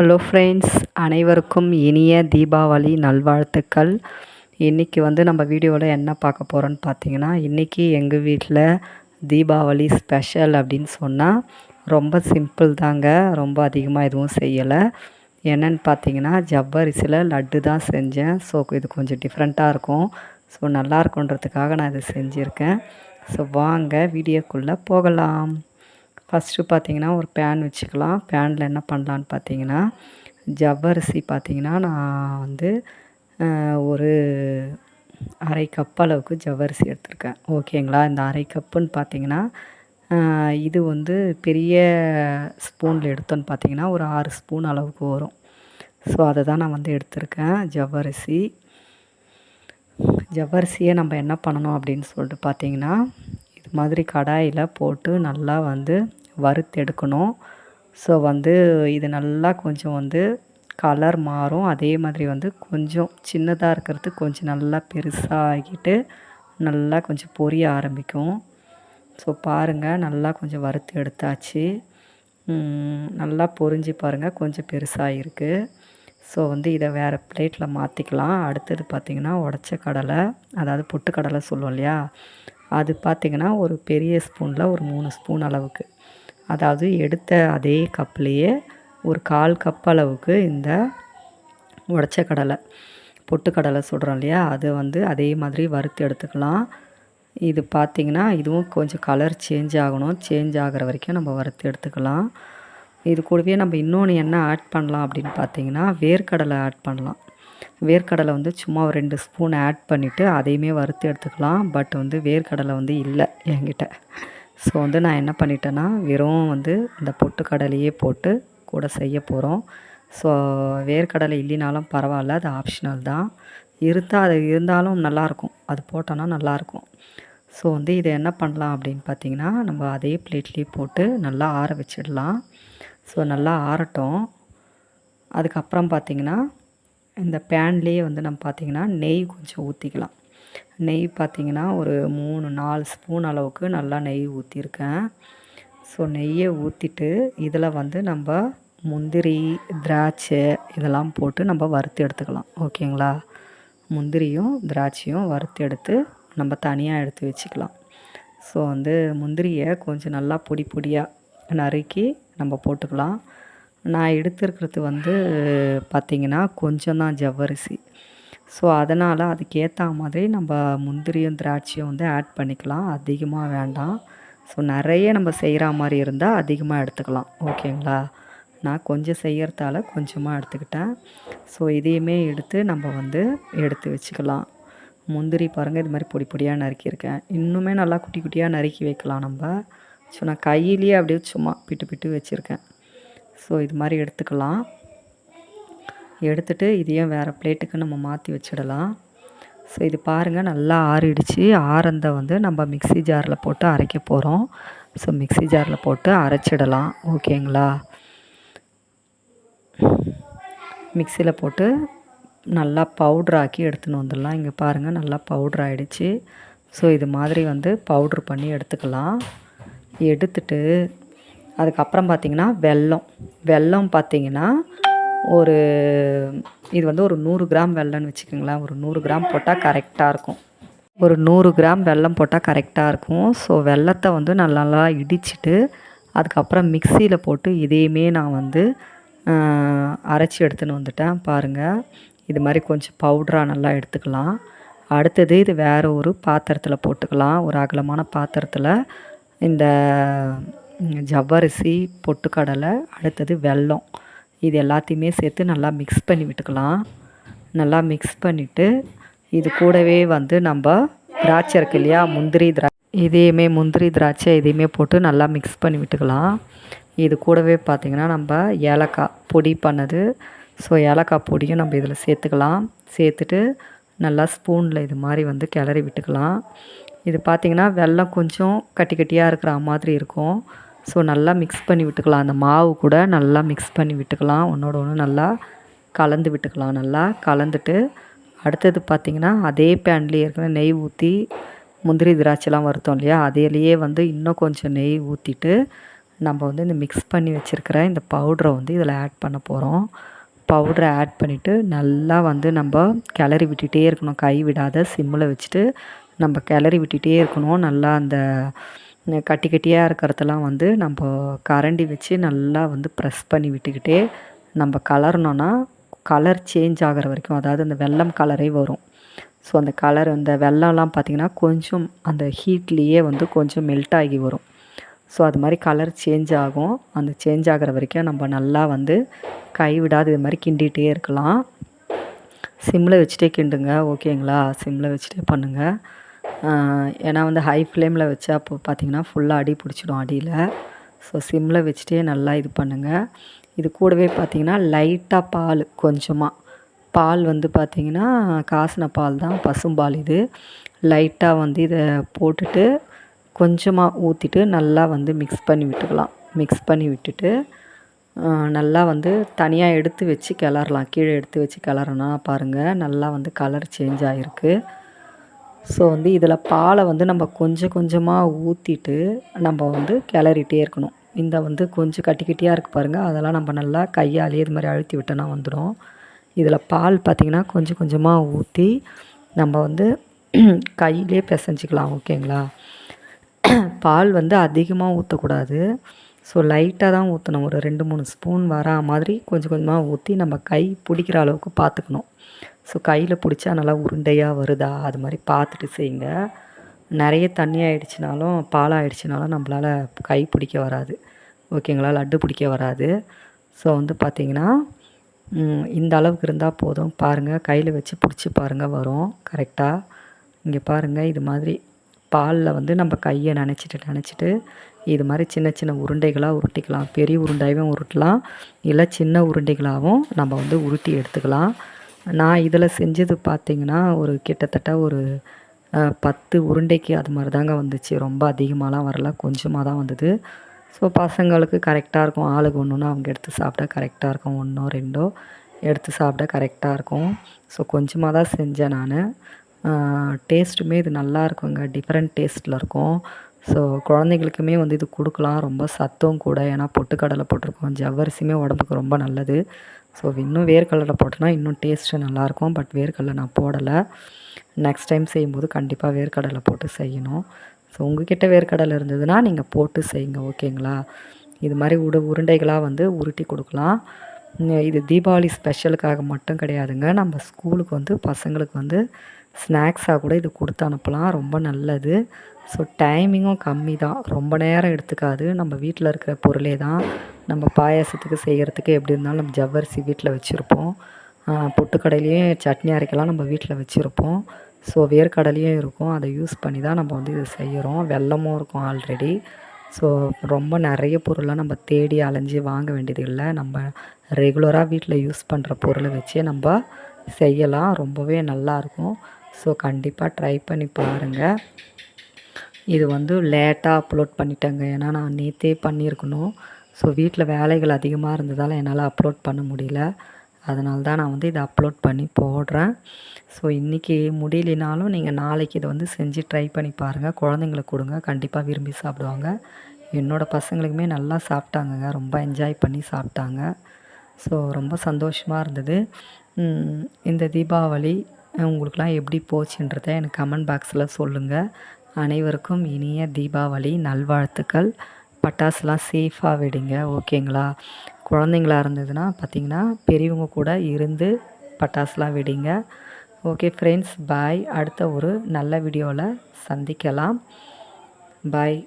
Hello friends அனைவருக்கும் இனிய தீபாவளி நல்வாழ்த்துக்கள். இன்றைக்கி வந்து நம்ம வீடியோவில் என்ன பார்க்க போகிறோன்னு பார்த்தீங்கன்னா இன்றைக்கி எங்கள் வீட்டில் தீபாவளி ஸ்பெஷல் அப்படின்னு சொன்னால் ரொம்ப சிம்பிள் தாங்க ரொம்ப அதிகமாக எதுவும் செய்யலை. என்னென்னு பார்த்தீங்கன்னா ஜவ்வரிசியில் லட்டு தான் செஞ்சேன். ஸோ இது கொஞ்சம் டிஃப்ரெண்ட்டாக இருக்கும். ஸோ நல்லா இருக்குன்றதுக்காக நான் இதை செஞ்சுருக்கேன். ஸோ வாங்க வீடியோக்குள்ளே போகலாம். ஃபஸ்ட்டு பார்த்தீங்கன்னா ஒரு பேன் வச்சுக்கலாம். பேனில் என்ன பண்ணலான்னு பார்த்தீங்கன்னா ஜவ்வரிசி பார்த்தீங்கன்னா நான் வந்து ஒரு அரை கப் அளவுக்கு ஜவ்வரிசி எடுத்திருக்கேன். ஓகேங்களா இந்த அரை கப்புன்னு பார்த்தீங்கன்னா இது வந்து பெரிய ஸ்பூனில் எடுத்தோன்னு பார்த்தீங்கன்னா ஒரு ஆறு ஸ்பூன் அளவுக்கு வரும். ஸோ அதை தான் நான் வந்து எடுத்திருக்கேன் ஜவ்வரிசி. ஜவ்வரிசியை நம்ம என்ன பண்ணணும் அப்படின்னு சொல்லிட்டு பார்த்தீங்கன்னா இது மாதிரி கடாயில் போட்டு நல்லா வந்து வறுத்தெடுக்கணும். ஸோ வந்து இது நல்லா கொஞ்சம் வந்து கலர் மாறும். அதே மாதிரி வந்து கொஞ்சம் சின்னதாக இருக்கிறது கொஞ்சம் நல்லா பெருசாக ஆகிட்டு நல்லா கொஞ்சம் பொரிய ஆரம்பிக்கும். ஸோ பாருங்கள் நல்லா கொஞ்சம் வறுத்து எடுத்தாச்சு. நல்லா பொரிஞ்சு பாருங்கள் கொஞ்சம் பெருசாக இருக்குது ஸோ வந்து இதை வேறு பிளேட்டில் மாற்றிக்கலாம் அடுத்தது பார்த்திங்கன்னா உடச்ச கடலை அதாவது புட்டுக்கடலை சொல்லுவோம் இல்லையா? அது பார்த்திங்கன்னா ஒரு பெரிய ஸ்பூனில் ஒரு மூணு ஸ்பூன் அளவுக்கு. அதாவது எடுத்த அதே கப்லேயே ஒரு கால் கப் அளவுக்கு இந்த உடச்ச கடலை பொட்டுக்கடலை சொல்கிறோம் இல்லையா? அது வந்து அதே மாதிரி வறுத்து எடுத்துக்கலாம். இது பார்த்திங்கன்னா இதுவும் கொஞ்சம் கலர் சேஞ்ச் ஆகணும். சேஞ்ச் ஆகிற வரைக்கும் நம்ம வறுத்து எடுத்துக்கலாம். இது கூடவே நம்ம இன்னொன்று என்ன ஆட் பண்ணலாம் அப்படின்னு பார்த்தீங்கன்னா வேர்க்கடலை ஆட் பண்ணலாம். வேர்க்கடலை வந்து சும்மா ஒரு ரெண்டு ஸ்பூன் ஆட் பண்ணிவிட்டு அதையுமே வறுத்து எடுத்துக்கலாம். பட் வந்து வேர்க்கடலை வந்து இல்லை என்கிட்ட. ஸோ வந்து நான் என்ன பண்ணிட்டேன்னா வெறும் வந்து இந்த பொட்டுக்கடலையே போட்டு கூட செய்ய போகிறோம் ஸோ வேர்க்கடலை இல்லைனாலும் பரவாயில்ல அது ஆப்ஷனல் தான். இருந்தால் அது இருந்தாலும் நல்லாயிருக்கும் அது போட்டோன்னா நல்லாயிருக்கும் ஸோ வந்து இதை என்ன பண்ணலாம் அப்படின்னு பார்த்தீங்கன்னா நம்ம அதே பிளேட்லேயே போட்டு நல்லா ஆற வச்சிடலாம். ஸோ நல்லா ஆறட்டும். அதுக்கப்புறம் பார்த்திங்கன்னா இந்த பேன்லேயே வந்து நம்ம பார்த்திங்கன்னா நெய் கொஞ்சம் ஊற்றிக்கலாம் நெய் பார்த்திங்கன்னா ஒரு மூணு நாலு ஸ்பூன் அளவுக்கு நல்லா நெய் ஊற்றிருக்கேன் ஸோ நெய்யை ஊற்றிட்டு இதில் வந்து நம்ம முந்திரி திராட்சை இதெல்லாம் போட்டு நம்ம வறுத்து எடுத்துக்கலாம். ஓகேங்களா? முந்திரியும் திராட்சையும் வறுத்து எடுத்து நம்ம தனியாக எடுத்து வச்சுக்கலாம். ஸோ வந்து முந்திரியை கொஞ்சம் நல்லா பொடி பொடியாக நறுக்கி நம்ம போட்டுக்கலாம். நான் எடுத்துருக்கிறது வந்து பார்த்திங்கன்னா கொஞ்சம் தான் ஜவ்வரிசி. ஸோ அதனால் அதுக்கேற்ற மாதிரி நம்ம முந்திரியும் திராட்சையும் வந்து ஆட் பண்ணிக்கலாம். அதிகமாக வேண்டாம். ஸோ நிறைய நம்ம செய்கிற மாதிரி இருந்தால் அதிகமாக எடுத்துக்கலாம். ஓகேங்களா? நான் கொஞ்சம் செய்கிறதால கொஞ்சமாக எடுத்துக்கிட்டேன். ஸோ இதையுமே எடுத்து நம்ம வந்து எடுத்து வச்சுக்கலாம். முந்திரி பாருங்கள் இது மாதிரி பொடி பொடியாக நறுக்கியிருக்கேன். இன்னுமே நல்லா குட்டி குட்டியாக நறுக்கி வைக்கலாம் நம்ம. ஸோ நான் கையிலேயே அப்படியே சும்மா பிட்டு பிட்டு வச்சுருக்கேன். ஸோ இது மாதிரி எடுத்துக்கலாம். எடுத்துகிட்டு இதையும் வேறு பிளேட்டுக்கு நம்ம மாற்றி வச்சிடலாம். ஸோ இது பாருங்கள் நல்லா ஆறிடுச்சு. ஆறந்த வந்து நம்ம மிக்சி ஜாரில் போட்டு அரைக்க போகிறோம் ஸோ மிக்சி ஜாரில் போட்டு அரைச்சிடலாம். ஓகேங்களா மிக்சியில் போட்டு நல்லா பவுட்ராக்கி எடுத்துன்னு வந்துடலாம். இங்கே பாருங்கள் நல்லா பவுட்ரு ஆகிடுச்சு ஸோ இது மாதிரி வந்து பவுட்ரு பண்ணி எடுத்துக்கலாம். எடுத்துட்டு அதுக்கப்புறம் பார்த்திங்கன்னா வெல்லம். வெல்லம் பார்த்திங்கன்னா ஒரு இது வந்து ஒரு நூறு கிராம் வெல்லம்னு வச்சுக்கோங்களேன். ஒரு நூறு கிராம் போட்டால் கரெக்டாக இருக்கும். ஒரு நூறு கிராம் வெல்லம் போட்டால் கரெக்டாக இருக்கும். ஸோ வெல்லத்தை வந்து நல்லா நல்லா இடிச்சிட்டு அதுக்கப்புறம் மிக்சியில் போட்டு இதையுமே நான் வந்து அரைச்சி எடுத்துன்னு வந்துட்டேன். பாருங்கள் இது மாதிரி கொஞ்சம் பவுட்ராக நல்லா எடுத்துக்கலாம். அடுத்தது இது வேறு ஒரு பாத்திரத்தில் போட்டுக்கலாம். ஒரு அகலமான பாத்திரத்தில் இந்த ஜவ்வரிசி பொட்டுக்கடலை அடுத்தது வெல்லம். இது எல்லாத்தையுமே சேர்த்து நல்லா மிக்ஸ் பண்ணி விட்டுக்கலாம். நல்லா மிக்ஸ் பண்ணிவிட்டு இது கூடவே வந்து நம்ம திராட்சை இருக்கு இல்லையா? முந்திரி திரா இதையுமே முந்திரி திராட்சை இதையுமே போட்டு நல்லா மிக்ஸ் பண்ணி விட்டுக்கலாம். இது கூடவே பார்த்திங்கன்னா நம்ம ஏலக்காய் பொடி பண்ணது. ஸோ ஏலக்காய் பொடியும் நம்ம இதில் சேர்த்துக்கலாம். சேர்த்துட்டு நல்லா ஸ்பூனில் இது மாதிரி வந்து கிளறி விட்டுக்கலாம். இது பார்த்திங்கன்னா வெல்லம் கொஞ்சம் கட்டி கட்டியாக இருக்கிற மாதிரி இருக்கும். ஸோ நல்லா மிக்ஸ் பண்ணி விட்டுக்கலாம். அந்த மாவு கூட நல்லா மிக்ஸ் பண்ணி விட்டுக்கலாம். ஒன்றோட ஒன்று நல்லா கலந்து விட்டுக்கலாம். நல்லா கலந்துட்டு அடுத்தது பார்த்திங்கன்னா அதே பேன்லேயே இருக்கிற நெய் ஊற்றி முந்திரி திராட்சைலாம் வருத்தோம் இல்லையா? அதிலேயே வந்து இன்னும் கொஞ்சம் நெய் ஊற்றிட்டு நம்ம வந்து இந்த மிக்ஸ் பண்ணி வச்சுருக்கிற இந்த பவுட்ரை வந்து இதில் ஆட் பண்ண போகிறோம் பவுட்ரை ஆட் பண்ணிவிட்டு நல்லா வந்து நம்ம கிளறி விட்டுகிட்டே இருக்கணும். கை விடாத சிம்மில் வச்சுட்டு நம்ம கிளறி விட்டுகிட்டே இருக்கணும். நல்லா அந்த கட்டி கட்டியாக இருக்கிறதெல்லாம் வந்து நம்ம கரண்டி வச்சு நல்லா வந்து ப்ரெஸ் பண்ணி விட்டுக்கிட்டே நம்ம கலர்னோன்னா கலர் சேஞ்ச் ஆகிற வரைக்கும் அதாவது அந்த வெள்ளம் கலரே வரும். ஸோ அந்த கலர் அந்த வெள்ளம்லாம் பார்த்திங்கன்னா கொஞ்சம் அந்த ஹீட்லேயே வந்து கொஞ்சம் மெல்ட் ஆகி வரும். ஸோ அது மாதிரி கலர் சேஞ்ச் ஆகும். அந்த சேஞ்ச் ஆகிற வரைக்கும் நம்ம நல்லா வந்து கை விடாது இது மாதிரி கிண்டிகிட்டே இருக்கலாம். சிம்மில் வச்சுட்டே கிண்டுங்க. ஓகேங்களா சிம்மில் வச்சுட்டே பண்ணுங்கள் ஏன்னா வந்து ஹை ஃப்ளேமில் வச்சா அப்போ பார்த்திங்கன்னா ஃபுல்லாக அடி பிடிச்சிடும் அடியில். ஸோ சிம்மில் வச்சுட்டே நல்லா இது பண்ணுங்கள் இது கூடவே பார்த்திங்கன்னா லைட்டாக பால் கொஞ்சமாக பால் வந்து பார்த்திங்கன்னா காசின பால் தான் பசும்பால் இது. லைட்டாக வந்து இதை போட்டுட்டு கொஞ்சமாக ஊற்றிட்டு நல்லா வந்து மிக்ஸ் பண்ணி விட்டுக்கலாம். மிக்ஸ் பண்ணி விட்டுட்டு நல்லா வந்து தனியாக எடுத்து வச்சு கிளறலாம். கீழே எடுத்து வச்சு கிளறனா பாருங்கள் நல்லா வந்து கலர் சேஞ்ச் ஆகிருக்கு ஸோ வந்து இதில் பாலை வந்து நம்ம கொஞ்சம் கொஞ்சமாக ஊற்றிட்டு நம்ம வந்து கிளறிட்டே இருக்கணும். இந்த வந்து கொஞ்சம் கட்டி கட்டியாக இருக்குது பாருங்கள் அதெல்லாம் நம்ம நல்லா கையாலேயே இது மாதிரி அழுத்தி விட்டோன்னா வந்துடும். இதில் பால் பார்த்திங்கன்னா கொஞ்சம் கொஞ்சமாக ஊற்றி நம்ம வந்து கையிலே பிசைஞ்சிக்கலாம் ஓகேங்களா? பால் வந்து அதிகமாக ஊற்றக்கூடாது ஸோ லைட்டாக தான் ஊற்றணும் ஒரு ரெண்டு மூணு ஸ்பூன் வரா மாதிரி கொஞ்சம் கொஞ்சமாக ஊற்றி நம்ம கை பிடிக்கிற அளவுக்கு பார்த்துக்கணும் ஸோ கையில் பிடிச்சா நல்லா உருண்டையாக வருதா? அது மாதிரி பார்த்துட்டு செய்யுங்க நிறைய தண்ணி ஆகிடுச்சினாலும் பால் ஆகிடுச்சினாலும் நம்மளால் கை பிடிக்க வராது. ஓகேங்களா லட்டு பிடிக்க வராது. ஸோ வந்து பார்த்திங்கன்னா இந்த அளவுக்கு இருந்தால் போதும். பாருங்கள் கையில் வச்சு பிடிச்சி பாருங்கள் வரும். கரெக்டாக இங்கே பாருங்கள் இது மாதிரி பாலில் வந்து நம்ம கையை நினச்சிட்டு நினச்சிட்டு இது மாதிரி சின்ன சின்ன உருண்டைகளாக உருட்டிக்கலாம். பெரிய உருண்டையும் உருட்டலாம். இல்லை சின்ன உருண்டைகளாகவும் நம்ம வந்து உருட்டி எடுத்துக்கலாம். நான் இதில் செஞ்சது பார்த்திங்கன்னா ஒரு கிட்டத்தட்ட ஒரு பத்து உருண்டைக்கு அது மாதிரி தாங்க வந்துச்சு. ரொம்ப அதிகமாகலாம் வரல. கொஞ்சமாக தான் வந்தது. ஸோ பசங்களுக்கு கரெக்டாக இருக்கும். ஆளுக்கு ஒன்றுன்னா அவங்க எடுத்து சாப்பிட்டா கரெக்டாக இருக்கும். ஒன்றோ ரெண்டோ எடுத்து சாப்பிட கரெக்டாக இருக்கும். ஸோ கொஞ்சமாக தான் செஞ்சேன் நான். டேஸ்ட்டுமே இது நல்லா இருக்குங்க. டிஃப்ரெண்ட் டேஸ்ட்டில் இருக்கும். ஸோ குழந்தைங்களுக்குமே வந்து இது கொடுக்கலாம். ரொம்ப சத்தும் கூட. ஏன்னா பொட்டுக்கடலை போட்டிருக்கோம். ஜவ்வரிசியுமே உடம்புக்கு ரொம்ப நல்லது. ஸோ இன்னும் வேர்க்கடலை போட்டோன்னா இன்னும் டேஸ்ட்டு நல்லாயிருக்கும். பட் வேர்க்கடலை நான் போடலை. நெக்ஸ்ட் டைம் செய்யும்போது கண்டிப்பாக வேர்க்கடலை போட்டு செய்யணும். ஸோ உங்கள்கிட்ட வேர்க்கடலை இருந்ததுன்னா நீங்கள் போட்டு செய்யுங்க ஓகேங்களா? இது மாதிரி உடு உருண்டைகளாக வந்து உருட்டி கொடுக்கலாம். இது தீபாவளி ஸ்பெஷலுக்காக மட்டும் கிடையாதுங்க. நம்ம ஸ்கூலுக்கு வந்து பசங்களுக்கு வந்து ஸ்நாக்ஸாக கூட இது கொடுத்து அனுப்பலாம். ரொம்ப நல்லது. ஸோ டைமிங்கும் கம்மி தான் ரொம்ப நேரம் எடுத்துக்காது. நம்ம வீட்டில் இருக்கிற பொருளே தான். நம்ம பாயாசத்துக்கு செய்கிறதுக்கு எப்படி இருந்தாலும் நம்ம ஜவ்வரிசி வீட்டில் வச்சுருப்போம். பொட்டுக்கடையிலையும் சட்னி அரைக்கலாம் நம்ம வீட்டில் வச்சுருப்போம். ஸோ வேர்க்கடலையும் இருக்கும். அதை யூஸ் பண்ணி தான் நம்ம வந்து இதை செய்கிறோம் வெல்லமும் இருக்கும் ஆல்ரெடி ஸோ ரொம்ப நிறைய பொருளாக நம்ம தேடி அலைஞ்சி வாங்க வேண்டியது இல்லை. நம்ம ரெகுலராக வீட்டில் யூஸ் பண்ணுற பொருளை வச்சே நம்ம செய்யலாம். ரொம்பவே நல்லாயிருக்கும் ஸோ கண்டிப்பாக ட்ரை பண்ணி பாருங்கள் இது வந்து லேட்டாக அப்லோட் பண்ணிட்டேங்க. ஏன்னா நான் நேற்றே பண்ணியிருக்கணும். ஸோ வீட்டில் வேலைகள் அதிகமாக இருந்ததால் என்னால் அப்லோட் பண்ண முடியல. அதனால தான் நான் வந்து இதை அப்லோட் பண்ணி போடுறேன். ஸோ இன்றைக்கி முடியலனாலும் நீங்கள் நாளைக்கு இதை வந்து செஞ்சு ட்ரை பண்ணி பாருங்கள் குழந்தைங்களுக்கு கொடுங்க. கண்டிப்பாக விரும்பி சாப்பிடுவாங்க. என்னோடய பசங்களுக்குமே நல்லா சாப்பிட்டாங்கங்க. ரொம்ப என்ஜாய் பண்ணி சாப்பிட்டாங்க. ஸோ ரொம்ப சந்தோஷமாக இருந்தது. இந்த தீபாவளி உங்களுக்கெலாம் எப்படி போச்சுன்றத எனக்கு கமெண்ட் பாக்ஸில் சொல்லுங்கள் அனைவருக்கும் இனிய தீபாவளி. நல்வாழ்த்துக்கள். பட்டாசுலாம் சேஃபாக விடுங்க ஓகேங்களா குழந்தைங்களா இருந்ததுன்னா பார்த்திங்கன்னா பெரியவங்க கூட இருந்து பட்டாசுலாம் வெடிங்க. ஓகே ஃப்ரெண்ட்ஸ் பாய் அடுத்த ஒரு நல்ல வீடியோவில் சந்திக்கலாம். பாய்